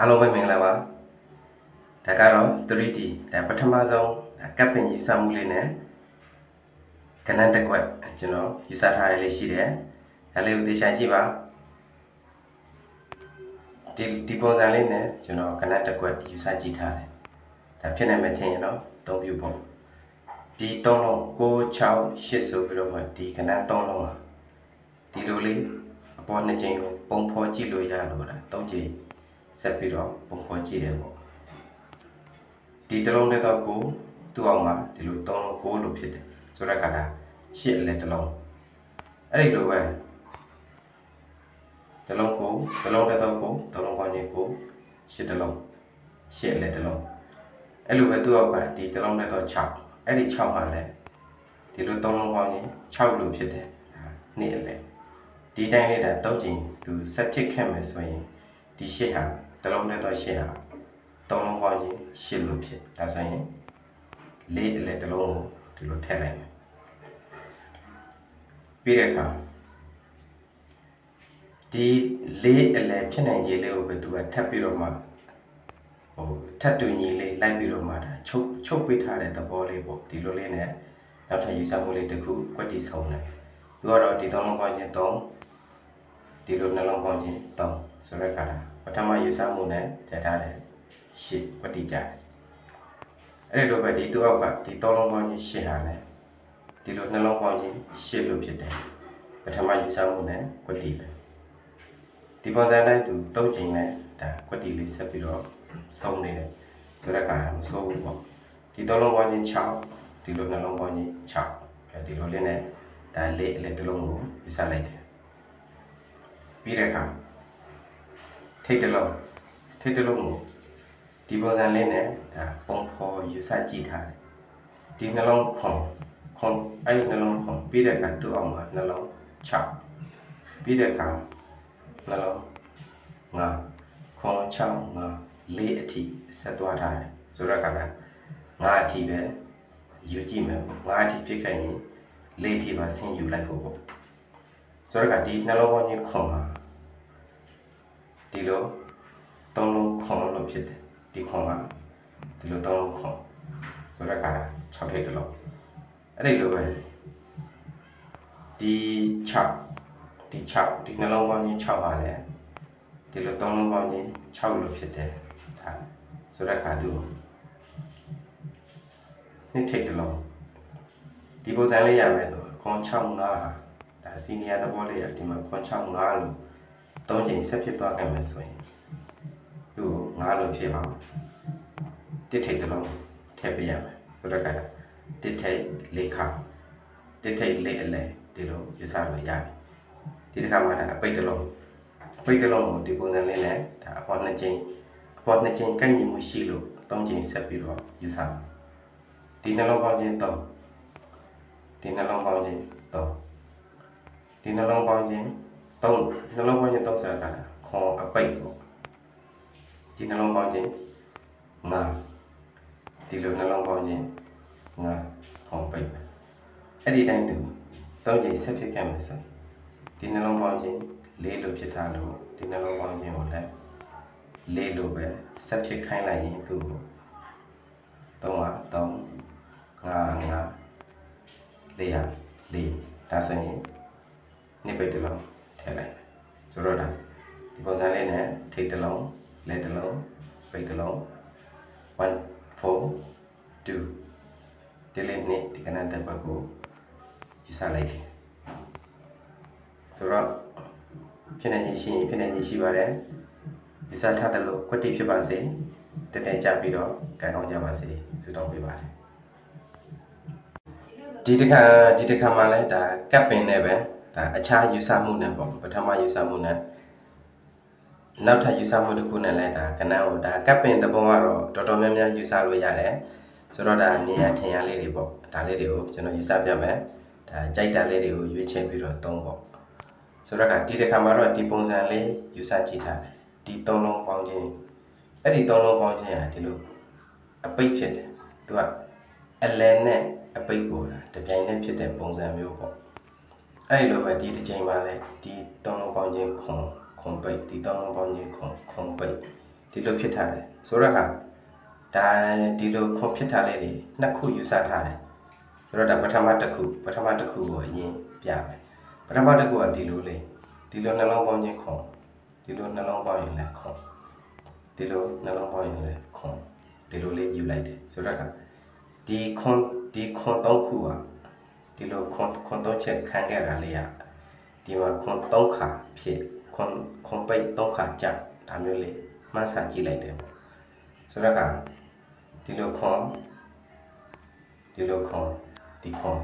အားလုံးပဲမင်္ဂလာပါဒါကတော့ 3D ဒါပထမဆုံးဒါကပ်ပင်ယူဆမှုလေးနဲ့ကနန်းတစ်ကွက်ကျွန်တော်ယူဆထားရလေးရှိတယ်ဒါလေးကိုသိချင်ကြည့်ပါဒီဒီပုံစံလေးနဲ့ကျွန်တော်ကနန်းတစ်ကွက်ယူဆကြည့်ထားတယ်ဒါဖြစ်နိုင်မှထင်ရင်တော့သုံးပြုပေါ့ဒီသုံးလုံး6 6 8ဆိုပြီးတော့မှဒီကနန်းသုံးလုံးဟာဒီလိုလေးအပေါ်နှစ်ကြိမ်ကိုပုံဖော်ကြည့်လို့ရလို့ဒါသုံးကြိမ် ဆက်ပြီးတော့ပုံဖော်ကြည့်တယ်ပေါ့ဒီတစ်လုံးနဲ့တော့ကိုသူ့အောင်မှာဒီလိုသုံးလုံးကိုလို့ဖြစ်တယ်ဆိုတော့ကတာရှစ်အလက်တစ်လုံးအဲ့ဒီလိုပဲတစ်လုံးကိုတစ်လုံးနဲ့တော့ကိုတစ်လုံးပေါင်းချင်းကိုရှစ်တစ်လုံးရှစ်အလက်တစ်လုံးအဲ့လိုပဲသူ့အောက်ကဒီတစ်လုံးနဲ့တော့6အဲ့ဒီ6မှာလည်းဒီလိုသုံးလုံးပေါင်းချင်း6လို့ဖြစ်တယ်ဒါနှစ်အလက်ဒီတိုင်းလေးဒါသုံးချိန်သူဆက်ဖြစ်ခဲ့မယ်ဆိုရင်ဒီရှစ်ဟာ တစ်လုံးနဲ့တော့ရှစ်ဟာသုံးလုံးပေါင်းချင်းရှစ်လို့ဖြစ်ဒါဆိုရင်လေးအလက်တစ်လုံးကိုဒီလိုထည့်လိုက်မယ်ပြီးတဲ့အခါဒီလေးအလက်ဖြစ်နိုင်ခြင်းလေးကိုပဲသူကထပ်ပြီးတော့မှဟိုထပ်တူညီလေးလိုက်ပြီးတော့မှဒါချုပ်ချုပ်ပေးထားတဲ့သဘောလေးပေါ့ဒီလိုလေးနဲ့နောက်ထပ်ရေးစားမှုလေးတစ်ခုကွက်တီဆုံးတယ်သူကတော့ဒီသုံးလုံးပေါင်းချင်းသုံးဒီလိုနှလုံးပေါင်းခြင်း3ဆိုတဲ့ခါတာ ပထမယူဆမှုနဲ့ထည့်ထားတယ်8ပဋိကြတယ်အဲ့ဒီလိုပဲဒီသူ့အောက်ကဒီ3လုံးပေါင်းခြင်း8ဟာလည်းဒီလိုနှလုံးပေါင်းခြင်း8လို့ဖြစ်တယ်ပထမယူဆမှုနဲ့ကွတိပဲဒီပုံစံတိုင်းသူ၃ချိန်နဲ့ဒါကွတိလေးဆက်ပြီးတော့ဆုံးနေတယ်ဆိုတဲ့ခါမဆိုးဘူးပေါ့ဒီ3လုံးပေါင်းခြင်း6ဒီလိုနှလုံးပေါင်းခြင်း6အဲဒီလိုလေးနဲ့ဒါလေးအလက်တစ်လုံးကိုယူဆလိုက်တယ်ပြီးတဲ့အခါ ထိတ်တလုံးထိတ်တလုံးကိုဒီပုံစံလေးနဲ့ဒါပုံဖော်ယူဆကြည့်ထားတယ်ဒီနှလုံးခွန်ခွန်အဲ့ဒီနှလုံးခွန်ပြီးတဲ့အခါသူ့အောင်မှာနှလုံး6ပြီးတဲ့အခါနှလုံး9ခွန်6 9လေးအထိဆက်သွားထားတယ်ဆိုတော့ကလည်း9အထိပဲယူကြည့်မယ်ပေါ့9အထိဖြစ်ခဲ့ရင်လေးအထိပါဆင်းယူလိုက်ဖို့ပေါ့ဆိုတော့ကဒီနှလုံးပေါင်းချင်းခွန်ပါ ဒီလိုသုံးလုံးခွန်လို့ဖြစ်တယ်ဒီခွန်ပါဒီလိုသုံးလုံးခွန်ဆိုတော့က6ထိပ်တစ်လုံးအဲ့ဒီလိုပဲဒီ6ဒီ6ဒီနှလုံးပေါင်းချင်း6ပါလေဒီလိုသုံးလုံးပေါင်းချင်း6လို့ဖြစ်တယ်ဒါဆိုတော့ကသူနှစ်ထိပ်တစ်လုံးဒီပုံစံလေးရမယ်တော့ခွန်6 5ဒါစီနီယာသဘောလေးရဒီမှာခွန်6 5လို့ သုံးချိန်ဆက်ဖြစ်သွားခဲ့မယ်ဆိုရင်သူ့ကို9လို့ဖြစ်အောင်တစ်ထိပ်တစ်လုံးထည့်ပေးရမယ်ဆိုတော့ကတစ်ထိပ်လေးခါတစ်ထိပ်လေးအလဲဒီလိုယူဆလို့ရတယ်ဒီတစ်ခါမှာဒါအပိတ်တစ်လုံးအပိတ်တစ်လုံးကိုဒီပုံစံလေးနဲ့ဒါအပေါ်နှစ်ချိန်အပေါ်နှစ်ချိန်ကန့်ညီမှုရှိလို့သုံးချိန်ဆက်ပြီးတော့ယူဆမယ်ဒီနှလုံးပေါင်းခြင်း3ဒီနှလုံးပေါင်းခြင်း3ဒီနှလုံးပေါင်းခြင်း 3နှလုံးပေါင်းခြင်း3ဆိုတာကခွန်အပိတ်ပေါ့ဒီနှလုံးပေါင်းခြင်း5ဒီလိုနှလုံးပေါင်းခြင်း5ခွန်ပိတ်ပဲအဲ့ဒီတိုင်းသူ3ချိန်ဆက်ဖြစ်ခဲ့မယ်ဆိုရင်ဒီနှလုံးပေါင်းခြင်း4လို့ဖြစ်ထားလို့ဒီနှလုံးပေါင်းခြင်းကိုလည်း4လို့ပဲဆက်ဖြစ်ခိုင်းလိုက်ရင်သူ့ကို3က3 5 5လေးရလေးဒါဆိုရင်နှစ်ပိတ်တစ်လုံး ထည့်လိုက်ဆိုတော့ဒါဒီပုံစံလေးနဲ့ထိတ်တစ်လုံးလက်တစ်လုံးပိတ်တစ်လုံး1 4 2ဒီလေးနဲ့ဒီကနန်တက်ဘက်ကိုယူဆလိုက်တယ်ဆိုတော့ဖြစ်နေခြင်းရှိရင်ဖြစ်နေခြင်းရှိပါတယ်ယူဆထားတယ်လို့ကွတိဖြစ်ပါစေတက်တက်ကြပြီးတော့ကံကောင်းကြပါစေဆုတောင်းပေးပါတယ်ဒီတစ်ခါဒီတစ်ခါမှလည်းဒါကပ်ပင်နဲ့ပဲ ဒါအခြားယူဆမှုနဲ့ပေါ့ပထမယူဆမှုနဲ့နောက်ထပ်ယူဆမှုတစ်ခုနဲ့လည်းဒါကနန်းကိုဒါကပ်ပင်သဘောကတော့တော်တော်များများယူဆလို့ရတယ်ဆိုတော့ဒါနေရထင်ရလေးတွေပေါ့ဒါလေးတွေကိုကျွန်တော်ယူဆပြမယ်ဒါကြိုက်တာလေးတွေကိုရွေးချယ်ပြီးတော့သုံးပေါ့ဆိုတော့ကဒီတစ်ခါမှတော့ဒီပုံစံလေးယူဆကြည့်ထားတယ်ဒီသုံးလုံးပေါင်းခြင်းအဲ့ဒီသုံးလုံးပေါင်းခြင်းဟာဒီလိုအပိတ်ဖြစ်တယ်သူကအလယ်နဲ့အပိတ်ကိုဒါတပြိုင်တည်းဖြစ်တဲ့ပုံစံမျိုးပေါ့ အဲ့ဒီလိုပဲဒီတစ်ချိန်မှာလဲဒီသုံးလုံးပေါင်းခြင်းခွန်ခွန်ပိတ်ဒီသုံးလုံးပေါင်းခြင်းခွန်ခွန်ပိတ်ဒီလိုဖြစ်ထားတယ်ဆိုတော့ဟာဒါဒီလိုခွန်ဖြစ်ထားလေးတွေနှစ်ခုယူဆထားတယ်ဆိုတော့ဒါပထမတစ်ခုပထမတစ်ခုကိုအရင်ပြမယ်ပထမတစ်ခုကဒီလိုလေးဒီလိုနှလုံးပေါင်းခြင်းခွန်ဒီလိုနှလုံးပေါင်းရင်လည်းခွန်ဒီလိုနှလုံးပေါင်းရင်လည်းခွန်ဒီလိုလေးယူလိုက်တယ်ဆိုတော့ကဒီခွန်ဒီခွန်သုံးခုက ဒီလိုခွန်ခွန်သုံးချက်ခံခဲ့တာလေးကဒီမှာခွန်သုံးခါဖြစ်ခွန်ခွန်ပိတ်သုံးခါကြဒါမျိုးလေးမှန်းဆကြည့်လိုက်တယ်ပေါ့ဆိုတော့ကဒီလိုခွန်ဒီလိုခွန်ဒီခွန်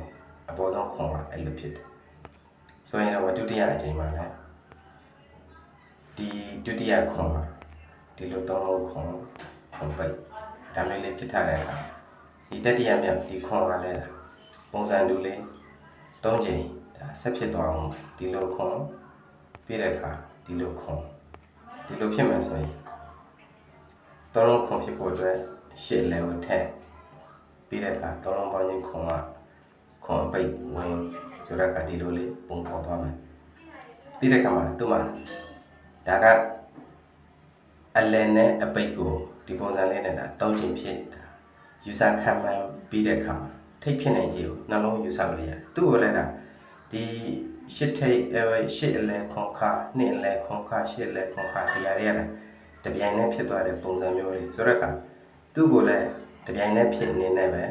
အပေါ်ဆုံးခွန်ကအဲ့လိုဖြစ်တယ်ဆိုရင်တော့ဒုတိယအချိန်မှာလည်းဒီဒုတိယခွန်မှာဒီလိုသုံးလုံးခွန်ခွန်ပိတ်ဒါမျိုးလေးဖြစ်ထားတဲ့အခါဒီတတိယမြောက်ဒီခွန်ကလည်း ပုံစံတူလေးသုံးချိန်ဒါဆက်ဖြစ်သွားအောင်ဒီလိုခွန်ပြည့်တဲ့အခါဒီလိုခွန်ဒီလိုဖြစ်မယ်ဆိုရင်သုံးလုံးခွန်ဖြစ်ဖို့အတွက်ရှစ်လဲကိုထည့်ပြီးတဲ့အခါသုံးလုံးပေါင်းခြင်းခွန်ကခွန်ပိတ်ဝင်ဆိုတဲ့အခါဒီလိုလေးပုံပေါ်သွားမယ်ပြီးတဲ့အခါမှာသူ့မှာဒါကအလယ်နဲ့အပိတ်ကိုဒီပုံစံလေးနဲ့ဒါသုံးချိန်ဖြစ်တာယူဆခံမှန်းပြီးတဲ့အခါမှာ ထိတ်ဖြစ်နိုင်ခြင်းကိုနှလုံးယူဆလို့ရတယ်သူ့ကိုလည်းဒါဒီရှစ်ထိတ်အဲရှစ်အလဲခွန်ခါနှစ်အလဲခွန်ခါရှစ်အလဲခွန်ခါတရားတွေကလည်းတပြိုင်တည်းဖြစ်သွားတဲ့ပုံစံမျိုးလေးဆိုတော့ကသူ့ကိုလည်းတပြိုင်တည်းဖြစ်နေနေပဲ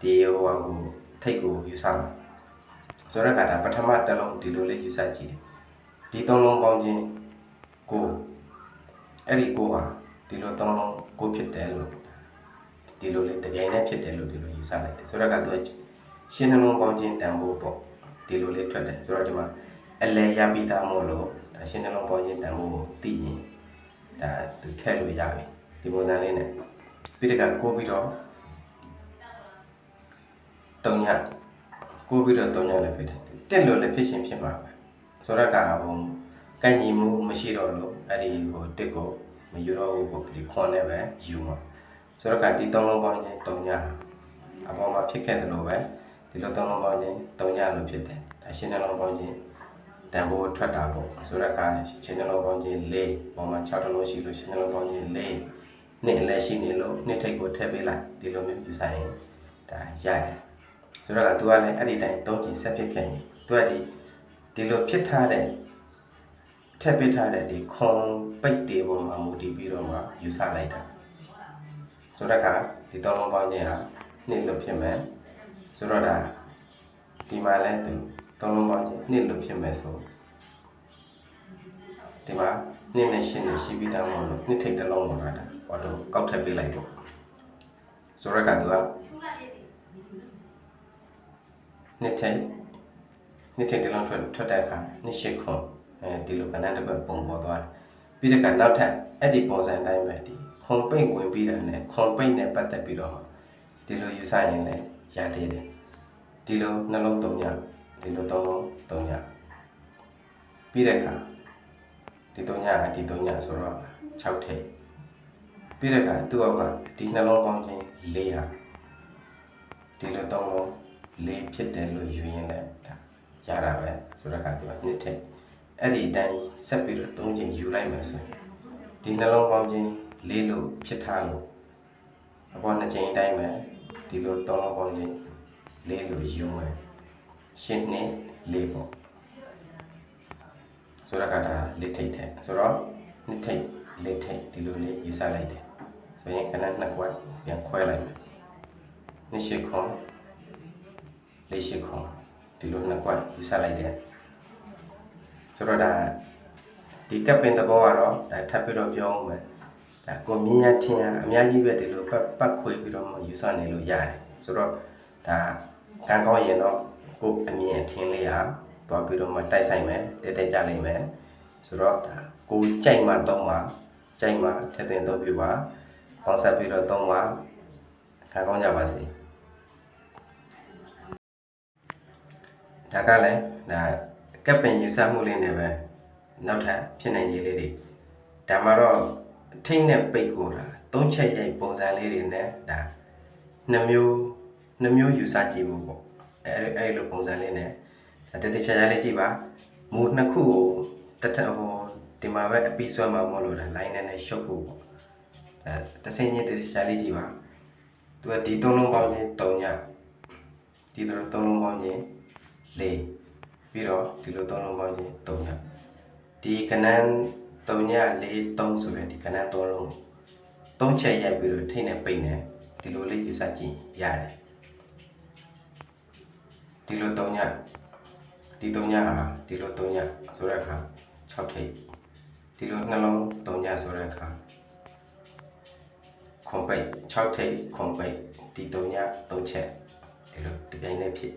ဒီဟိုဟာကိုထိတ်ကိုယူဆမှာဆိုတော့ကဒါပထမတစ်လုံးဒီလိုလေးယူဆကြည့်တယ်ဒီသုံးလုံးပေါင်းခြင်းကိုအဲ့ဒီကိုဟာဒီလိုသုံးလုံးကိုဖြစ်တယ်လို့ ဒီလိုလေတပြိုင်တည်းဖြစ်တယ်လို့ဒီလိုယူဆလိုက်တယ်ဆိုတော့ကသူရှင်းနှလုံးပေါင်းခြင်းတန်ဖိုးပေါ့ဒီလိုလေးထွက်တယ်ဆိုတော့ဒီမှာအလဲရပြီးသားမို့လို့ဒါရှင်းနှလုံးပေါင်းခြင်းတန်ဖိုးကိုသိရင်ဒါသူထည့်လို့ရပြီဒီပုံစံလေးနဲ့ပြီးတကကိုပြီးတော့တုံညကိုပြီးတော့တုံညလည်းဖြစ်တယ်တက်လို့လည်းဖြစ်ရှင်ဖြစ်မှာပဲဆိုတော့ကဟိုကန့်ညီမှုမရှိတော့လို့အဲ့ဒီဟိုတစ်ကိုမယူတော့ဘူးပေါ့ဒီခွန်နဲ့ပဲယူမှာ ဆိုတော့ကဒီသုံးလုံးပေါင်းချင်း၃ညအပေါ်မှာဖြစ်ခဲ့သလိုပဲဒီလိုသုံးလုံးပေါင်းချင်း၃ညလို့ဖြစ်တယ်ဒါရှင်းနှလုံးပေါင်းချင်းတန်ဖိုးထွက်တာပေါ့ဆိုတော့ကရှင်းနှလုံးပေါင်းချင်း၄ပေါ်မှာ6လုံးရှိလို့ရှင်းနှလုံးပေါင်းချင်း၄နှစ်လည်းရှိနေလို့နှစ်ထိပ်ကိုထည့်ပေးလိုက်ဒီလိုမျိုးယူဆိုင်ရင်ဒါရတယ်ဆိုတော့က तू ကလည်းအဲ့ဒီတိုင်း၃ချိန်ဆက်ဖြစ်ခဲ့ရင် तू ကဒီဒီလိုဖြစ်ထားတဲ့ထည့်ပေးထားတဲ့ဒီခွန်ပိတ်တေပေါ်မှာမူတည်ပြီးတော့မှယူဆလိုက်တာ ဆိုတော့ကဒီသုံးလုံးပေါင်းခြင်းဟာနှစ်လို့ဖြစ်မယ်ဆိုတော့ဒါဒီမှာလဲသူသုံးလုံးပေါင်းခြင်းနှစ်လို့ဖြစ်မယ်ဆိုဒီမှာနှစ်နဲ့ရှင်းနဲ့ရှိပြီးသားမို့လို့နှစ်ထိပ်တစ်လုံးမှာဒါဟောတော့ကောက်ထည့်ပေးလိုက်ပေါ့ဆိုတော့ကသူကနှစ်ထိပ်နှစ်ထိပ်တစ်လုံးထွက်ထွက်တဲ့အခါနှစ်ရှစ်ခွန်အဲဒီလိုကဏ္ဍတစ်ခုပုံပေါ်သွားတယ်ပြီးတဲ့ကနောက်ထပ်အဲ့ဒီပုံစံအတိုင်းပဲဒီ ခွန်ပိတ်ဝင်ပြီးတယ်နဲ့ခွန်ပိတ်နဲ့ပတ်သက်ပြီးတော့ဒီလိုယူဆရင်လည်းရသေးတယ်ဒီလိုနှလုံးသုံးညဒီလိုသုံးလုံးသုံးညပြီးတဲ့အခါဒီသုံးညကဒီသုံးညဆိုတော့6ထိပ်ပြီးတဲ့အခါသူ့အောက်ကဒီနှလုံးပေါင်းခြင်း၄ဟာဒီလိုသုံးလုံး၄ဖြစ်တယ်လို့ယူရင်လည်းဒါရတာပဲဆိုတော့ကသူကနှစ်ထိပ်အဲ့ဒီအတိုင်းဆက်ပြီးတော့သုံးချိန်ယူလိုက်မယ်ဆိုရင်ဒီနှလုံးပေါင်းခြင်း လေးလို့ဖြစ်ထားလို့အပေါ်နှစ်ချိန်အတိုင်းပဲဒီလိုသုံးလုံးပေါင်းခြင်းလေးလို့ယူမယ်ရှင်းနေလေးပေါ့ဆိုတော့ကဒါလေးထိတ်တဲ့ဆိုတော့နှစ်ထိတ်လေးထိတ်ဒီလိုလေးယူဆလိုက်တယ်ဆိုရင်ခဏနှစ်ကွက်ပြန်ခွဲလိုက်မယ်နှစ်ရှိခွန်လေးရှိခွန်ဒီလိုနှစ်ကွက်ယူဆလိုက်တယ်ဆိုတော့ဒါဒီကပ်ပင်သဘောကတော့ဒါထပ်ပြီးတော့ပြောအောင်မယ်ဒါ ကိုမြင်ရထင်ရအများကြီးပဲဒီလိုပတ်ပတ်ခွေပြီးတော့မှယူဆနေလို့ရတယ်ဆိုတော့ဒါကံကောင်းရင်တော့ကိုအမြင်အထင်လေးဟာသွားပြီးတော့မှတိုက်ဆိုင်မယ်တဲတဲကြလိမ့်မယ်ဆိုတော့ဒါကိုကြိုက်မှတော့မှကြိုက်မှထည့်သွင်းတော့ပြပါပေါင်းဆက်ပြီးတော့တော့မှကံကောင်းကြပါစေဒါကလည်းဒါကပ်ပင်ယူဆမှုလေးနဲ့ပဲနောက်ထပ်ဖြစ်နိုင်ခြင်းလေးတွေဒါမှတော့ ထိတ်နဲ့ပိတ်ကိုတာသုံးချက်ရိုက်ပုံစံလေးတွေနဲ့ဒါနှမျိုးနှမျိုးယူဆကြည့်ဖို့ပေါ့အဲအဲ့လိုပုံစံလေးနဲ့တတိချာချာလေးကြည့်ပါမူနှစ်ခုကိုတထဟိုဒီမှာပဲအပီးဆွဲမှာမဟုတ်လို့ဒါ line နဲ့နဲ့ရှုပ်ဖို့ပေါ့အဲတစ်စင်းချင်းတစ်ရှားလေးကြည့်ပါသူကဒီသုံးလုံးပေါင်းချင်း3ညဒီလိုသုံးလုံးပေါင်းချင်း4ပြီးတော့ဒီလိုသုံးလုံးပေါင်းချင်း3ညဒီကနန်း 3ည4 3ဆိုတဲ့ဒီကနန်း3လုံးသုံးချက်ရိုက်ပြီးတော့ထိတ်နဲ့ပိတ်နေဒီလိုလေးယူဆကြည့်ရတယ်ဒီလို3ညဒီ3ညဟာဒီလို3ညဆိုတဲ့အခါ6ထိပ်ဒီလိုနှလုံး3ညဆိုတဲ့အခါခွန်ပိတ်6ထိပ်ခွန်ပိတ်ဒီ3ည3ချက်ဒီလိုဒီပြိုင်နဲ့ဖြစ်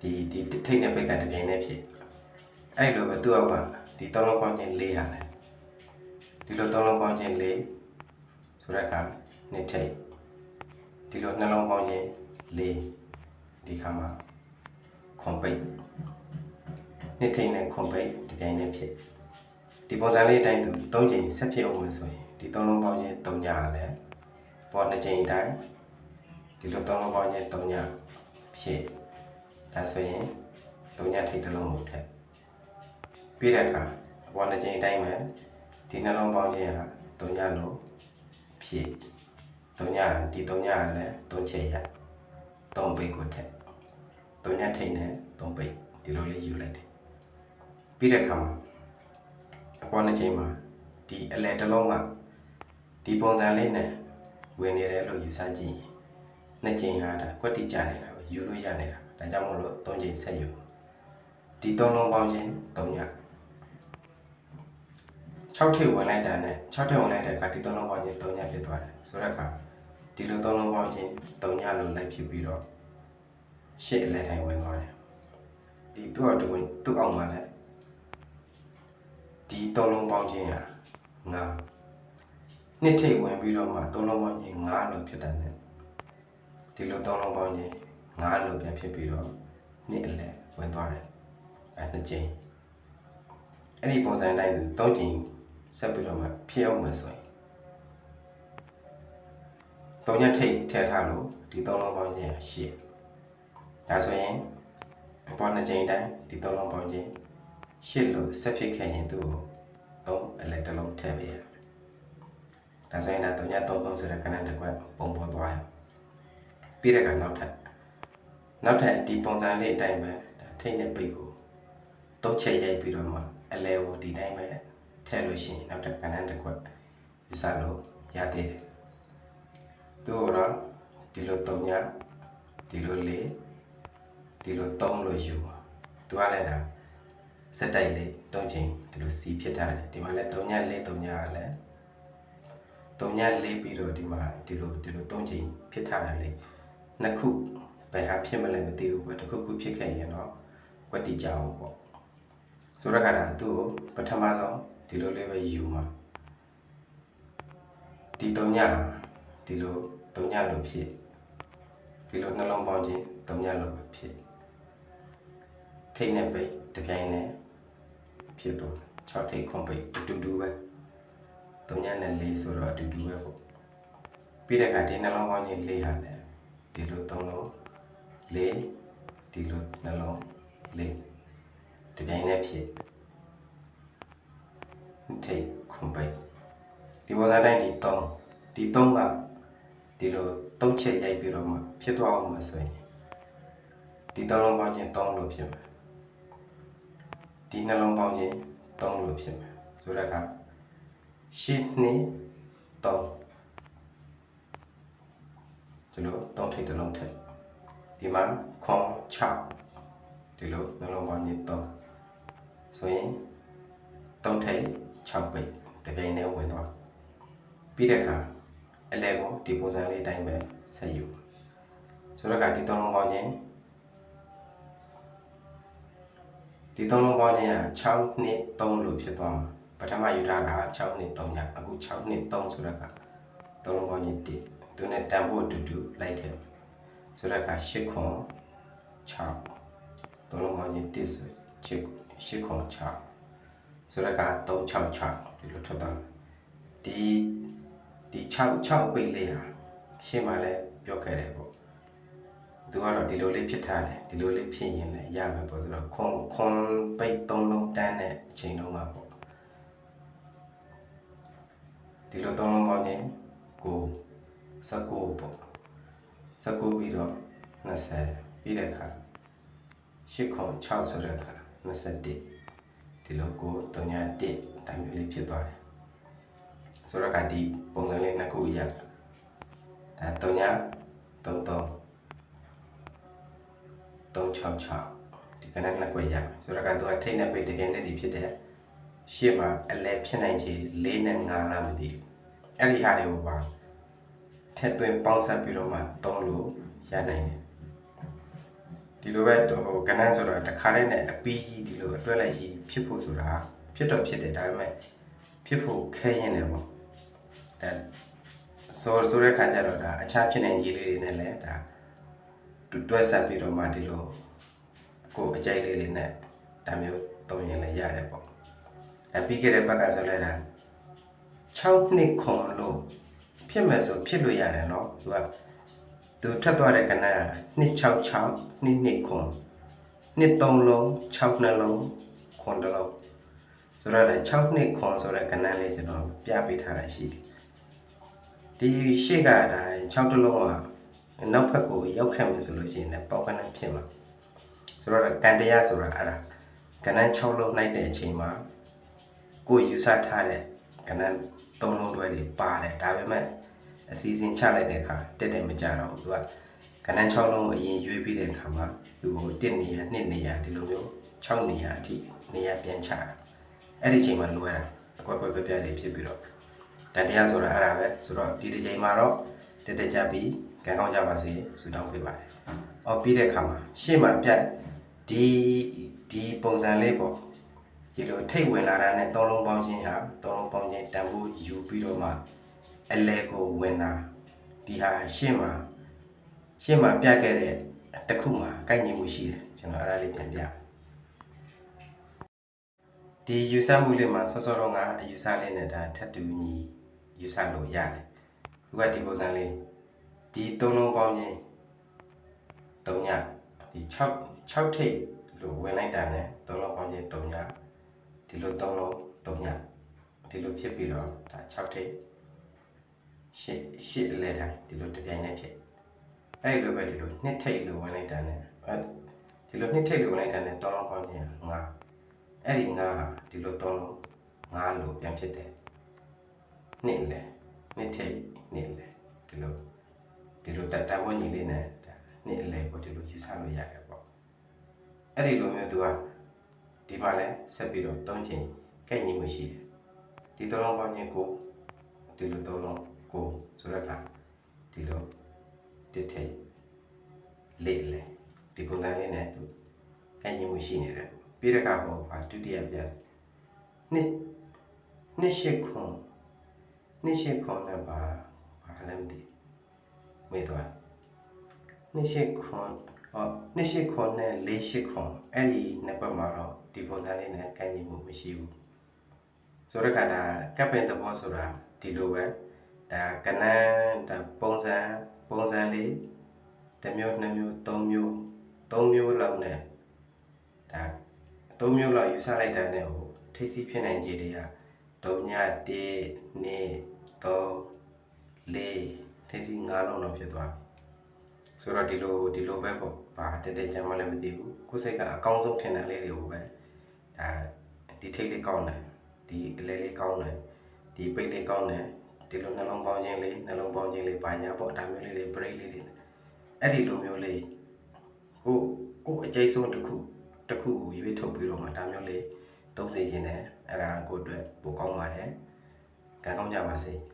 ဒီဒီထိပ်နဲ့ပိတ်ကဒီပြိုင်နဲ့ဖြစ်အဲ့လိုပဲသူ့အောက်က ဒီ3လုံးပေါင်းချင်း4ဟာလဲဒီလို3လုံးပေါင်းချင်း4ဆိုတဲ့အခါနှစ်ထိပ်ဒီလိုနှလုံးပေါင်းချင်း4ဒီခါမှာခွန်ပိတ်နှစ်ထိပ်နဲ့ခွန်ပိတ်ဒီပြိုင်နဲ့ဖြစ်ဒီပုံစံလေးအတိုင်းသူ3ချိန်ဆက်ဖြစ်အောင်လို့ဆိုရင်ဒီ3လုံးပေါင်းချင်း3ညဟာလဲပေါ်2ချိန်အတိုင်းဒီလို3လုံးပေါင်းချင်း3ညဖြစ်ဒါဆိုရင်3ညထိပ်တစ်လုံးကိုထည့် ပြီးတဲ့အခါပေါ်2ချိန်အတိုင်းမှာဒီနှလုံးပေါင်းချင်းဟာ3ညလုံးဖြစ်3ညဒီ3ညကလည်း3ချိန်ရ3ပိတ်ကိုထည့်3ညထိပ်နဲ့3ပိတ်ဒီလိုလေးယူလိုက်တယ်ပြီးတဲ့အခါမှာအပေါ်နှစ်ချိန်မှာဒီအလဲတစ်လုံးကဒီပုံစံလေးနဲ့ဝင်နေတယ်လို့ယူဆကြည့်ရင်နှစ်ချိန်ဟာဒါကွက်တိကြနေတာပဲယူလို့ရနေတာဒါကြောင့်မို့လို့၃ချိန်ဆက်ယူဒီ၃လုံးပေါင်းချင်း၃ည 6ထိပ်ဝင်လိုက်တာနဲ့6ထိပ်ဝင်လိုက်တဲ့အခါဒီ၃လုံးပေါင်းချင်း၃ညဖြစ်သွားတယ်ဆိုတဲ့အခါဒီလို၃လုံးပေါင်းချင်း၃ညလို့လိုက်ဖြစ်ပြီးတော့ရှစ်အလဲတိုင်းဝင်သွားတယ်ဒီသူ့အောက်တဝင်သူ့အောက်မှာလည်းဒီသုံးလုံးပေါင်းခြင်းဟာငါနှစ်ထိပ်ဝင်ပြီးတော့မှသုံးလုံးပေါင်းခြင်းငါလို့ဖြစ်တယ်နဲ့ဒီလိုသုံးလုံးပေါင်းခြင်းငါလို့ပြန်ဖြစ်ပြီးတော့နှစ်အလဲဝင်သွားတယ်အဲနှစ်ကြိမ်အဲ့ဒီပုံစံတိုင်းသူသုံးကြိမ် ဆက်ပြီးတော့မှဖြစ်အောင်မယ်ဆိုရင်သုံးရက်ထိပ်ထည့်ထားလို့ဒီသုံးလုံးပေါင်းခြင်းဟာရှစ်ဒါဆိုရင်အပေါ်နှစ်ကြိမ်တိုင်းဒီသုံးလုံးပေါင်းခြင်းရှစ်လို့ဆက်ဖြစ်ခဲ့ရင်သူ့ကိုသုံးအလက်တစ်လုံးထည့်ပေးရမယ်။ဒါဆိုရင်တော့3ည3 3ဆိုတဲ့ခဏတစ်ခွက်ပုံပေါ်သွားရ။ပြီးတဲ့ကနောက်ထပ်နောက်ထပ်ဒီပုံစံလေးအတိုင်းပဲဒါထိတ်နဲ့ပိတ်ကိုသုံးချက်ရိုက်ပြီးတော့မှအလဲကိုဒီတိုင်းပဲ ထည့်လို့ရှိရင်နောက်ထပ်ကဏ္ဍတစ်ခွက်ယူဆလို့ရသေးတယ်။သူ့တော့ဒီလို3ညဒီလို4ဒီလို3လို့ယူပါ။သူကလည်းဒါစက်တိုက်လေး၃ချိန်ဒီလိုစီဖြစ်ထားတယ်ဒီမှာလည်း၃ည၄၃ညကလည်း၃ည၄ပြီးတော့ဒီမှာဒီလိုဒီလို၃ချိန်ဖြစ်ထားတယ်လေနှစ်ခုဘယ်ဟာဖြစ်မလဲမသိဘူးပဲတစ်ခုခုဖြစ်ခဲ့ရင်တော့ကွက်တိကြအောင်ပေါ့ဆိုတော့ခါတာသူ့ကိုပထမဆုံး ဒီလိုလေးပဲယူမှာဒီ၃ညဒီလို၃ညလို့ဖြစ်ဒီလိုနှလုံးပေါင်းခြင်း၃ညလို့ပဲဖြစ်ထိတ်နဲ့ပိတ်တပြိုင်နဲ့ဖြစ်သွား6ထိပ်ခွန်ပိတ်အတူတူပဲ3ညနဲ့4ဆိုတော့အတူတူပဲပေါ့ပြီးတဲ့အခါဒီနှလုံးပေါင်းချင်း4ဟာလည်းဒီလို3လုံး4ဒီလိုနှလုံး4ဒီပြိုင်နဲ့ဖြစ် ထိပ်ခွန်ပိတ်ဒီပေါ်စားတိုင်းဒီ3ဒီ3ကဒီလို3ချက်ရိုက်ပြီးတော့မှဖြစ်သွားအောင်မဆိုရင်ဒီ3လုံးပေါင်းချင်း3လို့ဖြစ်မယ်ဒီနှလုံးပေါင်းခြင်း3လို့ဖြစ်မယ်ဆိုတော့ကရှင်းနှစ်3ဒီလို3ထိပ်တစ်လုံးထည့်ဒီမှာခွန်6ဒီလိုနှလုံးပေါင်းခြင်း3ဆိုရင်3ထိပ် 6ပိတ်တပြိုင်တည်းဝင်သွားပြီးတဲ့အခါအလဲကိုဒီပုံစံလေးအတိုင်းပဲဆက်ယူဆိုတော့ကဒီ3လုံးပေါင်းခြင်းဒီသုံးလုံးပေါင်းခြင်းက6နှစ်3လို့ဖြစ်သွားမှာပထမယူထားတာ6နှစ်3ညအခု6နှစ်3ဆိုတော့ကသုံးလုံးပေါင်းခြင်း1သူနဲ့တန်ဖို့အတူတူလိုက်တယ်ဆိုတော့က8ခွန်6သုံးလုံးပေါင်းခြင်း1ဆို8 8ခွန်6 ဆိုတော့က366ဒီလိုထွက်သွားဒီဒီ6 6ပိတ်လေးဟာရှင်းမှလည်းပြောခဲ့တယ်ပေါ့သူကတော့ဒီလိုလေးဖြစ်ထားတယ်ဒီလိုလေးဖြစ်ရင်လည်းရမယ်ပေါ့ဆိုတော့ခွန်ခွန်ပိတ်သုံးလုံးတန်းတဲ့အချိန်တုန်းကပေါ့ဒီဒီလိုသုံးလုံးပေါင်းခြင်းကို19ပေါ့19ပြီးတော့20ပြီးတဲ့အခါ8ခွန်6ဆိုတဲ့အခါ21 ဒီလိုကို31တိုင်းမျိုးလေးဖြစ်သွားတယ်ဆိုတော့ကဒီပုံစံလေးနှစ်ခုရဒါ39 33 366ဒီကနေ့နှစ်ခွဲရဆိုတော့ကသူကထိတ်နေပိတ်တပြင်းနဲ့ဒီဖြစ်တဲ့ရှေ့မှာအလဲဖြစ်နိုင်ခြေ၄နဲ့5လားမသိဘူးအဲ့ဒီဟာတွေကိုပါထက်သွင်းပေါင်းစပ်ပြီးတော့မှသုံးလို့ရနိုင်တယ် ဒီလိုပဲဟိုကနန်းဆိုတော့တစ်ခါတည်းနဲ့အပီးကြီးဒီလိုအတွဲလိုက်ကြီးဖြစ်ဖို့ဆိုတာဖြစ်တော့ဖြစ်တယ်ဒါပေမဲ့ဖြစ်ဖို့ခဲရင်တယ်ပေါ့ဒါဆိုဆိုတဲ့ခါကျတော့ဒါအခြားဖြစ်နိုင်ခြေလေးတွေနဲ့လည်းဒါတွဲဆက်ပြီးတော့မှဒီလိုကိုယ်အကြိုက်လေးတွေနဲ့ဒါမျိုးသုံးရင်လည်းရတယ်ပေါ့ဒါပြီးခဲ့တဲ့ဘက်ကဆိုလဲဒါ6နှစ်ခွန်လို့ဖြစ်မယ်ဆိုဖြစ်လို့ရတယ်เนาะသူက သူထပ်သွားတဲ့ကဏ္ဍ266နှစ်နှစ်ခွန်နှစ်3လုံး6နှလုံးခွန်တစ်လုံးဆိုတော့ဒါ6နှစ်ခွန်ဆိုတဲ့ကဏ္ဍလေးကျွန်တော်ပြပေးထားတာရှိတယ်ဒီရှေ့ကဒါ6တစ်လုံးကနောက်ဘက်ကိုရောက်ခဲ့မယ်ဆိုလို့ရှိရင်လည်းပေါက်ကနဖြစ်မှာဆိုတော့ကန်တရားဆိုတာအဲ့ဒါကဏ္ဍ6လုံးလိုက်တဲ့အချိန်မှာကိုယ်ယူဆထားတဲ့ကဏ္ဍ3လုံးတွဲတွေပါတယ်ဒါပေမဲ့ အစီအစဉ်ချလိုက်တဲ့အခါတက်တယ်မကြတော့ဘူးသူကကဏ္ဍ6လုံးအရင်ရွေးပြီးတဲ့အခါမှာသူ့ကို1နေရာ2နေရာဒီလိုမျိုး6နေရာအထိနေရာပြန်ချတာအဲ့ဒီအချိန်မှာလိုရတာအကွက်ကွက်ပြပြတွေဖြစ်ပြီးတော့တန်တရားဆိုတာအဲ့ဒါပဲဆိုတော့ဒီတစ်ချိန်မှာတော့တက်တက်ကြပြီးကံကောင်းကြပါစေဆုတောင်းပေးပါတယ်။အော်ပြီးတဲ့အခါမှာရှေ့မှာပြတ်ဒီဒီပုံစံလေးပေါ့ဒီလိုထိတ်ဝင်လာတာနဲ့သုံးလုံးပေါင်းခြင်းဟာသုံးလုံးပေါင်းခြင်းတန်ဖိုးယူပြီးတော့မှ အလဲကိုဝင်တာဒီဟာရှေ့မှာရှေ့မှာပြတ်ခဲ့တဲ့တစ်ခုမှာကိုက်ညီမှုရှိတယ်ကျွန်တော်အဲ့ဒါလေးပြန်ပြဒီယူဆမှုလေးမှာစောစောတော့ကအယူဆလေးနဲ့ဒါထပ်တူညီယူဆလို့ရတယ်သူကဒီပုံစံလေးဒီသုံးလုံးပေါင်းခြင်း၃ညဒီ6 6ထိပ်လို့ဝင်လိုက်တာနဲ့သုံးလုံးပေါင်းခြင်း၃ညဒီလိုသုံးလုံး၃ညဒီလိုဖြစ်ပြီးတော့ဒါ6ထိပ် ရှစ်ရှစ်အလဲတိုင်းဒီလိုတစ်ပြိုင်နက်ဖြစ်အဲ့လိုပဲဒီလိုနှစ်ထိပ်လို့ဝင်လိုက်တာနဲ့ဒီလိုနှစ်ထိပ်လို့ဝင်လိုက်တာနဲ့သုံးလုံးပေါင်းခြင်း၅အဲ့ဒီ၅ဟာဒီလိုသုံးလုံး၅လို့ပြန်ဖြစ်တယ်နှစ်လဲနှစ်ထိပ်နှစ်လဲဒီလိုဒီလိုတတမွန်ကြီးလေးနဲ့နှစ်အလဲပေါ့ဒီလိုယူဆလို့ရတယ်ပေါ့အဲ့ဒီလိုမျိုးသူကဒီမှာလဲဆက်ပြီးတော့သုံးချိန်ကဲ့ညီမှုရှိတယ်ဒီသုံးလုံးပေါင်းခြင်းကိုဒီလိုသုံးလုံးကို ဆိုတဲ့အခါဒီလိုတစ်ထိပ်လေးလဲဒီပုံစံလေးနဲ့သူကဲ့ညီမှုရှိနေတယ်ပြီးတဲ့အခါပေါ့ပါဒုတိယပြနှစ်နှစ်ရှိခွန်နှစ်ရှိခွန်နဲ့ပါဘာလဲမသိမေးသွားနှစ်ရှိခွန်အော်နှစ်ရှိခွန်နဲ့လေးရှိခွန်အဲ့ဒီနှစ်ပတ်မှာတော့ဒီပုံစံလေးနဲ့ကိုင်းညီမှုမရှိဘူးဆိုတော့ကဒါကပ်ပင်သဘောဆိုတာဒီလိုပဲ ဒါကနန်းဒါပုံစံပုံစံလေးတစ်မျိုးနှစ်မျိုးသုံးမျိုးသုံးမျိုးလောက်နဲ့ဒါသုံးမျိုးလောက်ယူဆလိုက်တာနဲ့ဟိုထိစီဖြစ်နိုင်ခြေတွေကဒုံည1 2 3 4ထိစီ9လုံးတော့ဖြစ်သွားပြီဆိုတော့ဒီလိုဒီလိုပဲပေါ့ဘာတက်တက်ကြမ်းမှလည်းမသိဘူးကိုယ်စိတ်ကအကောင်းဆုံးထင်တဲ့လေးတွေကိုပဲဒါဒီထိတ်လေးကောင်းတယ်ဒီအလဲလေးကောင်းတယ်ဒီပိတ်လေးကောင်းတယ် ဒီလိုနှလုံးပေါင်းခြင်းလေးနှလုံးပေါင်းခြင်းလေးပါညာပေါ့ဒါမျိုးလေးတွေ break လေးတွေအဲ့ဒီလိုမျိုးလေးကိုကိုအကျိတ်ဆုံးတစ်ခုတစ်ခုကိုရွေးထုတ်ပြီးတော့မှဒါမျိုးလေးသုံးစေခြင်းနဲ့အဲ့ဒါကိုအတွက်ပိုကောင်းပါတယ်ကံကောင်းကြပါစေ။